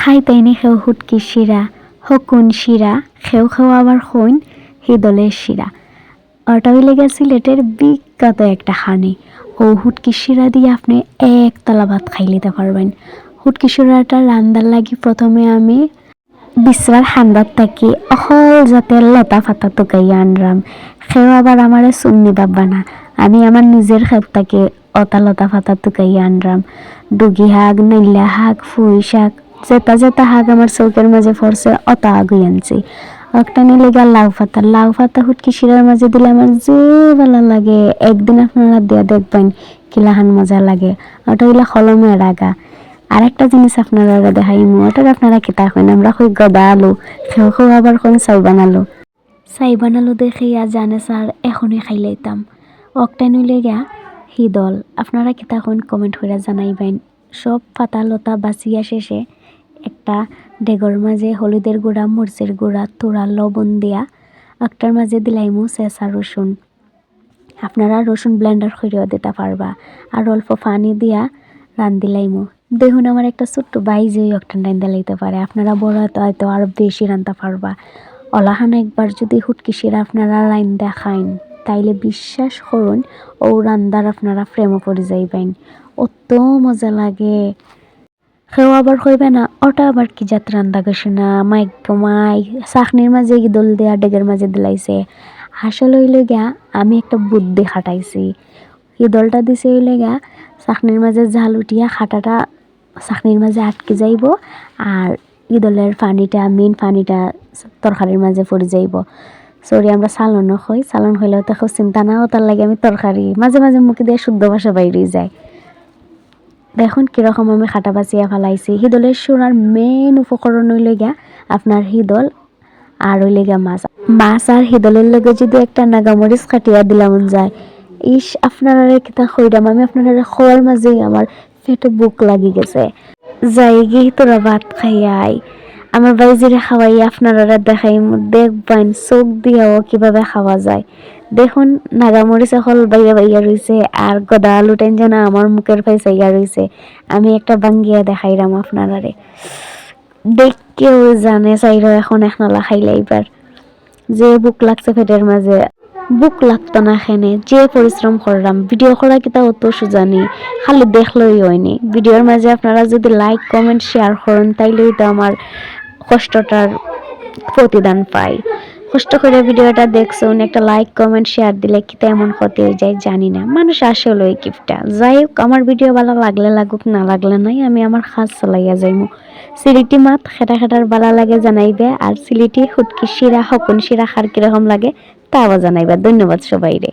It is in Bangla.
খাইতাইনি খেও হুটকি শিরা হকুন শিরা খেও খেও আবার হইন হিদলের শিরা ওটা হইলে গিয়ে সিলেটের বিখ্যাত একটা হানি ও হুটকি শিরা দিয়ে আপনি এক তলা ভাত খাই নিতে পারবেন হুটকি শিরাটা রান্দার লাগি প্রথমে আমি বিশ্বার হান্দার থাকি অহল যাতে লতা ফাতা তোকাইয়া আনরাম সেও আবার আমার চুন্নি দাব্বা না আমি আমার নিজের খেত থাকি অতা লতা ফাতা তোকাইয়া আনরাম ডুগি শাক নৈলা শাক, ফুই শাক জেতা জেতা শাক আমার চৌকের মাঝে পড়ছে অত আগুই আনছি। একটা নিলে গা লাউ পাতা লাউ পাতা হুটকি শিরার মাঝে দিলে আমার যে ভালো লাগে। একদিন আপনারা দিয়া দেখবেন কিলাহান মজা লাগে। ওটা হইলে কলমের রাগা আর একটা জিনিস আপনারা দেখাই ওটার আপনারা কিতা কইন? আমরা কই গদা আলু খেও খেও আবার কোন চাই বানালো। চাই বানালো দেখে আর জানে স্যার, এখনই খাই লাইতাম। একটা নইলে গা হিদল আপনারা কিতা কোন কমেন্ট করে জানাইবেন। সব পাতা লতা বাছিয়া শেষে একটা ডেগর মাঝে হলুদের গুঁড়া, মরিচের গুঁড়া, তোড়া, লবণ দিয়া একটার মাঝে দিলাইমু চেঁচা রসুন। আপনারা রসুন ব্লেন্ডার করেও দিতে পারবা। আর অল্প পানি দিয়া রান্দিলাইমু দেখুন আমার একটা ছোট্ট বাইজে একটা রান্দা লাইতে পারে। আপনারা বড় হয়তো হয়তো আরও বেশি রান্তা পারবা। অলাহান একবার যদি হুটকি শিরা আপনারা রান্দা খাইন তাইলে বিশ্বাস করুন ও রান্দার আপনারা প্রেমও পড়ে যাইবেন। অত মজা লাগে। সেও আবার কইবে না, ওটা আবার কি জাত রান্দা গেছে না মাইক মাই, চাকনির মাঝে দোল দেয়া, ডেগের মাঝে দিলাইছে। আসলে হইলে গা আমি একটা বুদ্ধি খাটাইছি। এই দলটা দিছে হইলে গা চাকনির মাঝে জাল উঠিয়া খাটাটা চাকনির মাঝে আটকে যাইব, আর ইদলের পানিটা মেন পানিটা তরকারির মাঝে পড়ে যাইব। সরি আমরা চালনও হই, চালন হইলেও তো চিন্তা না তার লাগে আমি তরকারি মাঝে মাঝে মুখে দিয়ে শুদ্ধ ভাষা বাইরে যায়। দেখুন কীরকম আমি খাটা বাচিয়া ফেলাইছি। হিদলের সোনার মেইন উপকরণ হইলে গিয়া আপনার হিদল আর হইলে গিয়া মাছ। মাছ আর হিদলের লগে যদি একটা নাগামরিচ কাটিয়া দিলাম যায়। ইস আপনারা কিতা খইরাম আমি আপনারা খোয়ার মাঝেই আমার পেটে বুক লাগি গেছে। যাই গিয়ে তোরা ভাত খাইয়াই আমার বাইজিরে খাওয়াই, আপনারা দেখাই দেখবেন চোখ দিয়েও কীভাবে খাওয়া যায়। দেখুন, নাগামরিচ হল বাইয়া বাইয়া রয়েছে আর গদা আলু টেনজন আমার মুখের ফাই চাইয়া রয়েছে আমি একটা বাঙ্গিয়া দেখাইলাম আপনারারে। দেখকেও জানে চাইর এখন একনালা খাইলে এইবার। যে বুক লাগছে পেটের মাঝে। বুক লাগতো না এখানে যে পরিশ্রম করলাম। ভিডিও করা কিতা অত সুজানি, খালি দেখলেই হয়নি। ভিডিওর মাঝে আপনারা যদি লাইক কমেন্ট শেয়ার করেন, তাইলেই তো আমার কষ্টটার প্রতিদান পাই। কষ্ট করে ভিডিওটা দেখছ একটা লাইক কমেন্ট শেয়ার দিলে কি তেমন ক্ষতি হয়ে যায় জানি না। মানুষ আসলে ওই গিফটটা যাই হোক, আমার ভিডিও ভালো লাগলে লাগুক, না লাগলে নাই, আমি আমার কাজ চালাইয়া যাইমু। সিলিটি মাত খেটা খেটার বালা লাগে জানাইবে, আর সিলিটি হুটকি শিরা, হকুন শিরা খার কীরকম লাগে, তাও জানাইবা। ধন্যবাদ সবাই রে